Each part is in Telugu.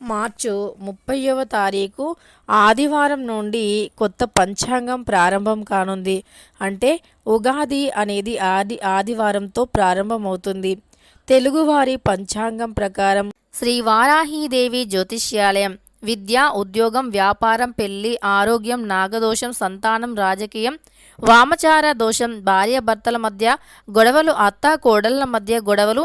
మార్చు ముప్పైవ తారీఖు ఆదివారం నుండి కొత్త పంచాంగం ప్రారంభం కానుంది. అంటే ఉగాది అనేది ఆది ఆదివారంతో ప్రారంభమవుతుంది. తెలుగువారి పంచాంగం ప్రకారం శ్రీ వారాహీదేవి జ్యోతిష్యాలయం విద్య ఉద్యోగం వ్యాపారం పెళ్ళి ఆరోగ్యం నాగదోషం సంతానం రాజకీయం వామచార దోషం భార్యాభర్తల మధ్య గొడవలు అత్త కోడళ్ళ మధ్య గొడవలు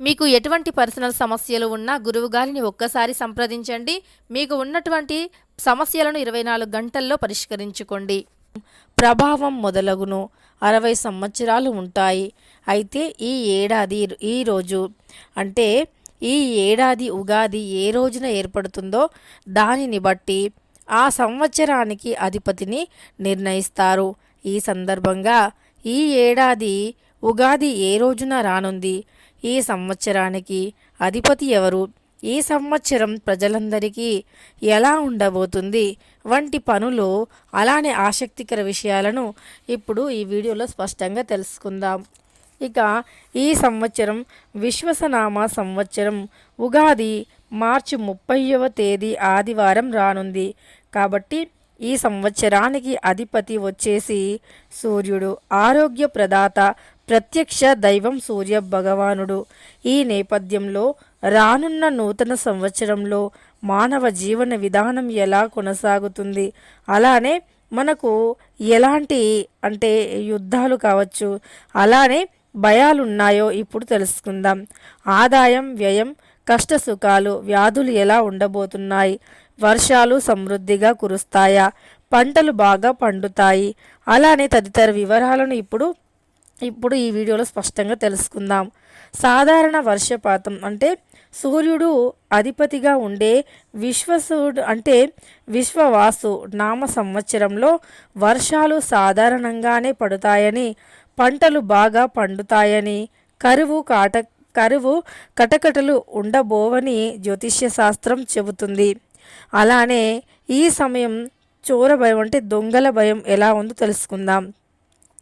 మీకు ఎటువంటి పర్సనల్ సమస్యలు ఉన్నా గురువు గారిని ఒక్కసారి సంప్రదించండి. మీకు ఉన్నటువంటి సమస్యలను ఇరవై నాలుగు గంటల్లో పరిష్కరించుకోండి. ప్రభావం మొదలగును. అరవై సంవత్సరాలు ఉంటాయి. అయితే ఈ ఏడాది ఈ రోజు అంటే ఈ ఏడాది ఉగాది ఏ రోజున ఏర్పడుతుందో దానిని బట్టి ఆ సంవత్సరానికి అధిపతిని నిర్ణయిస్తారు. ఈ సందర్భంగా ఈ ఏడాది ఉగాది ఏ రోజున రానుంది? ఈ సంవత్సరానికి అధిపతి ఎవరు? ఈ సంవత్సరం ప్రజలందరికీ ఎలా ఉండబోతుంది? వంటి పనులు అలానే ఆసక్తికర విషయాలను ఇప్పుడు ఈ వీడియోలో స్పష్టంగా తెలుసుకుందాం. ఇక ఈ సంవత్సరం విశ్వసనామ సంవత్సరం. ఉగాది మార్చి ముప్పైవ తేదీ ఆదివారం రానుంది. కాబట్టి ఈ సంవత్సరానికి అధిపతి వచ్చేసి సూర్యుడు ఆరోగ్య ప్రదాత ప్రత్యక్ష దైవం సూర్య భగవానుడు. ఈ నేపథ్యంలో రానున్న నూతన సంవత్సరంలో మానవ జీవన విధానం ఎలా కొనసాగుతుంది? అలానే మనకు ఎలాంటి అంటే యుద్ధాలు కావచ్చు అలానే భయాలున్నాయో ఇప్పుడు తెలుసుకుందాం. ఆదాయం వ్యయం కష్ట సుఖాలు వ్యాధులు ఎలా ఉండబోతున్నాయి? వర్షాలు సమృద్ధిగా కురుస్తాయా? పంటలు బాగా పండుతాయి? అలానే తదితర వివరాలను ఇప్పుడు ఇప్పుడు ఈ వీడియోలో స్పష్టంగా తెలుసుకుందాం. సాధారణ వర్షపాతం అంటే సూర్యుడు అధిపతిగా ఉండే విశ్వసుడు అంటే విశ్వవాసు నామ సంవత్సరంలో వర్షాలు సాధారణంగానే పడుతాయని పంటలు బాగా పండుతాయని కరువు కాట కరువు కటకటలు ఉండబోవని జ్యోతిష్య శాస్త్రం చెబుతుంది. అలానే ఈ సమయం చోర భయం అంటే దొంగల భయం ఎలా ఉందో తెలుసుకుందాం.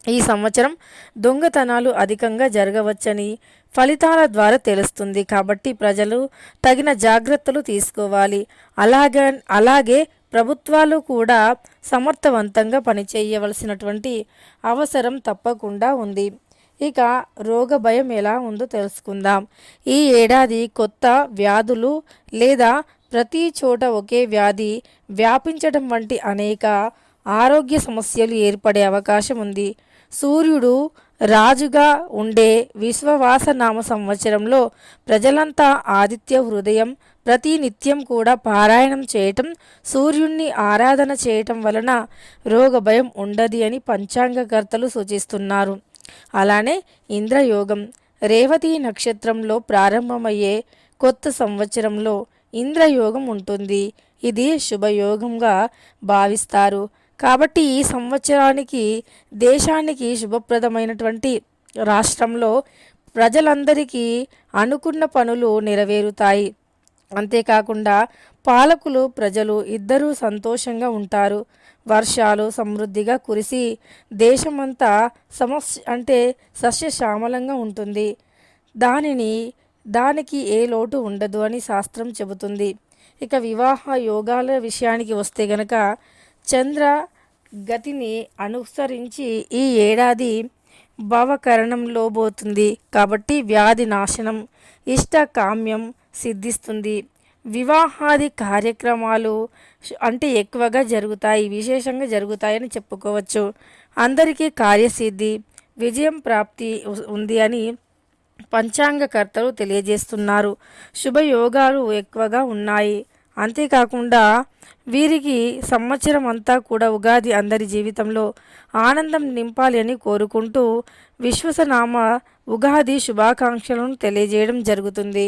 ఈ సంవత్సరం దొంగతనాలు అధికంగా జరగవచ్చని ఫలితాల ద్వారా తెలుస్తుంది. కాబట్టి ప్రజలు తగిన జాగ్రత్తలు తీసుకోవాలి. అలాగే అలాగే ప్రభుత్వాలు కూడా సమర్థవంతంగా పనిచేయవలసినటువంటి అవసరం తప్పకుండా ఉంది. ఇక రోగ భయం ఎలా ఉందో తెలుసుకుందాం. ఈ ఏడాది కొత్త వ్యాధులు లేదా ప్రతి చోట ఒకే వ్యాధి వ్యాపించడం వంటి అనేక ఆరోగ్య సమస్యలు ఏర్పడే అవకాశం ఉంది. సూర్యుడు రాజుగా ఉండే విశ్వవాస నామ సంవత్సరంలో ప్రజలంతా ఆదిత్య హృదయం ప్రతి నిత్యం కూడా పారాయణం చేయటం సూర్యుణ్ణి ఆరాధన చేయటం వలన రోగ భయం ఉండది అని పంచాంగకర్తలు సూచిస్తున్నారు. అలానే ఇంద్రయోగం రేవతి నక్షత్రంలో ప్రారంభమయ్యే కొత్త సంవత్సరంలో ఇంద్రయోగం ఉంటుంది. ఇది శుభయోగంగా భావిస్తారు. కాబట్టి ఈ సంవత్సరానికి దేశానికి శుభప్రదమైనటువంటి రాష్ట్రంలో ప్రజలందరికీ అనుకున్న పనులు నెరవేరుతాయి. అంతేకాకుండా పాలకులు ప్రజలు ఇద్దరూ సంతోషంగా ఉంటారు. వర్షాలు సమృద్ధిగా కురిసి దేశమంతా సమస్య అంటే సస్యశ్యామలంగా ఉంటుంది. దానిని దానికి ఏ లోటు ఉండదు అని శాస్త్రం చెబుతుంది. ఇక వివాహ యోగాల విషయానికి వస్తే గనక చంద్ర గతిని అనుసరించి ఈ ఏడాది భవకరణం లోబోతుంది కాబట్టి వ్యాధి నాశనం ఇష్టకామ్యం సిద్ధిస్తుంది. వివాహాది కార్యక్రమాలు అంటే ఎక్కువగా జరుగుతాయి విశేషంగా జరుగుతాయని చెప్పుకోవచ్చు. అందరికీ కార్యసిద్ధి విజయం ప్రాప్తి ఉంది అని పంచాంగకర్తలు తెలియజేస్తున్నారు. శుభయోగాలు ఎక్కువగా ఉన్నాయి. అంతేకాకుండా వీరికి సంవత్సరం అంతా కూడా ఉగాది అందరి జీవితంలో ఆనందం నింపాలి అని కోరుకుంటూ విశ్వసనామ ఉగాది శుభాకాంక్షలను తెలియజేయడం జరుగుతుంది.